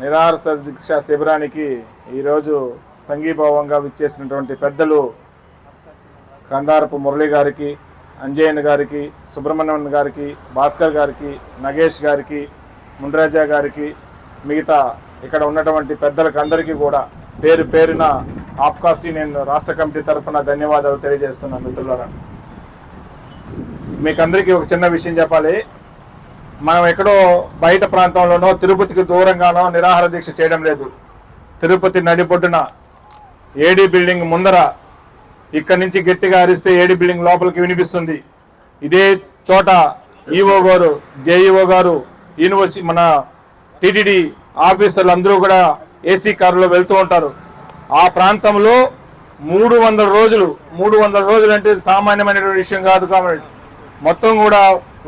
నిరాహార దీక్ష శిబిరానికి ఈరోజు సంఘీభావంగా విచ్చేసినటువంటి పెద్దలు కందారపు మురళి గారికి అంజయన్ గారికి సుబ్రహ్మణ్యం గారికి భాస్కర్ గారికి నగేష్ గారికి ముండ్రాజా గారికి మిగతా ఇక్కడ ఉన్నటువంటి పెద్దలకు అందరికీ కూడా పేరు పేరున ఆప్కాసి నేను రాష్ట్ర కమిటీ తరఫున ధన్యవాదాలు తెలియజేస్తున్నాను మిత్రులారా. మీకు అందరికీ ఒక చిన్న విషయం చెప్పాలి. మనం ఎక్కడో బయట ప్రాంతంలోనో తిరుపతికి దూరంగానో నిరాహార దీక్ష చేయడం లేదు. తిరుపతి నడిబొడ్డున ఏడీ బిల్డింగ్ ముందర ఇక్కడి నుంచి గట్టిగా అరిస్తే ఏడీ బిల్డింగ్ లోపలికి వినిపిస్తుంది. ఇదే చోట ఈఓ గారు జేఈఓ గారు యూనివర్సిటీ మన టీటీడీ ఆఫీసర్లు అందరూ కూడా ఏసీ కారులో వెళ్తూ ఉంటారు. ఆ ప్రాంతంలో మూడు వందల రోజులు మూడు వందల రోజులు అంటే సామాన్యమైనటువంటి విషయం కాదు కాబట్టి. మొత్తం కూడా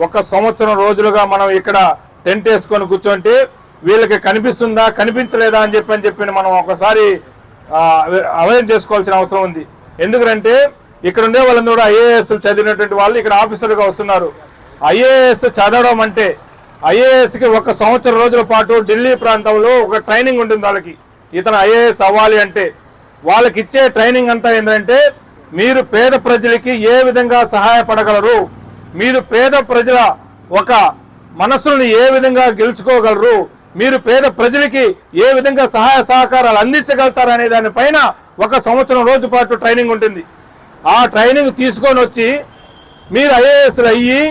ఒక సంవత్సరం రోజులుగా మనం ఇక్కడ టెంట్ వేసుకొని కూర్చుంటే వీళ్ళకి కనిపిస్తుందా కనిపించలేదా అని చెప్పి అని చెప్పి మనం ఒకసారి అవయం చేసుకోవాల్సిన అవసరం ఉంది. ఎందుకంటే ఇక్కడ ఉండే వాళ్ళందరూ కూడా ఐఏఎస్ చదివినటువంటి వాళ్ళు ఇక్కడ ఆఫీసర్గా వస్తున్నారు. ఐఏఎస్ చదవడం అంటే ఐఏఎస్కి ఒక సంవత్సరం రోజుల పాటు ఢిల్లీ ప్రాంతంలో ఒక ట్రైనింగ్ ఉంటుంది వాళ్ళకి. ఇతను ఐఏఎస్ అవ్వాలి అంటే వాళ్ళకి ఇచ్చే ట్రైనింగ్ అంతా ఏంటంటే మీరు పేద ప్రజలకి ఏ విధంగా సహాయపడగలరు? మీరు పేద ప్రజల ఒక మనసుల్ని ఏ విధంగా గెలుచుకోగలరు? మీరు పేద ప్రజలకి ఏ విధంగా సహాయ సహకారాలు అందించగలుగుతారు అనే దానిపైన ఒక సంవత్సరం రోజు పాటు ట్రైనింగ్ ఉంటుంది. ఆ ట్రైనింగ్ తీసుకొని వచ్చి మీరు ఐఏఎస్లు అయ్యి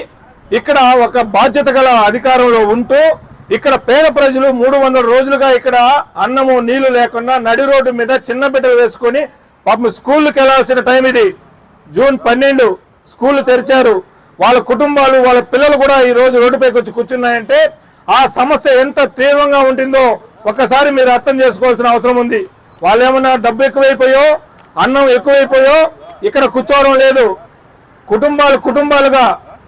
ఇక్కడ ఒక బాధ్యత గల అధికారంలో ఉంటూ ఇక్కడ పేద ప్రజలు మూడు వందల రోజులుగా ఇక్కడ అన్నము నీళ్ళు లేకుండా నడి రోడ్డు మీద చిన్న బిడ్డలు వేసుకొని పాపం స్కూల్కి వెళ్ళాల్సిన టైం ఇది. జూన్ పన్నెండు స్కూల్ తెరిచారు. వాళ్ళ కుటుంబాలు వాళ్ళ పిల్లలు కూడా ఈ రోజు రోడ్డుపైకి వచ్చి కూర్చున్నాయంటే ఆ సమస్య ఎంత తీవ్రంగా ఉంటుందో ఒక్కసారి మీరు అర్థం చేసుకోవాల్సిన అవసరం ఉంది. వాళ్ళు ఏమన్నా డబ్బు ఎక్కువైపోయో అన్నం ఎక్కువైపోయో ఇక్కడ కూర్చోవడం లేదు. కుటుంబాలు కుటుంబాలుగా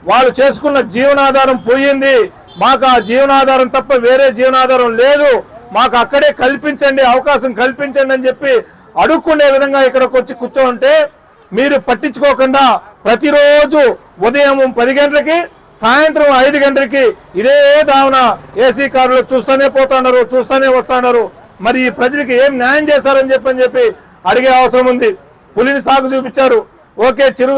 వాళ్ళు చేసుకున్న జీవనాధారం పోయింది. మాకు ఆ జీవనాధారం తప్ప వేరే జీవనాధారం లేదు. మాకు అక్కడే కల్పించండి అవకాశం కల్పించండి అని చెప్పి అడుక్కునే విధంగా ఇక్కడికి వచ్చి కూర్చోంటే మీరు పట్టించుకోకుండా ప్రతిరోజు ఉదయం పది గంటలకి సాయంత్రం ఐదు గంటలకి ఇదే దావన ఏసీ కారులో చూస్తూనే పోతున్నారు చూస్తూనే వస్తున్నారు. మరి ఈ ప్రజలకి ఏం న్యాయం చేశారని చెప్పని చెప్పి అడిగే అవసరం ఉంది. పులిని సాగు చూపించారు. ఓకే చిరు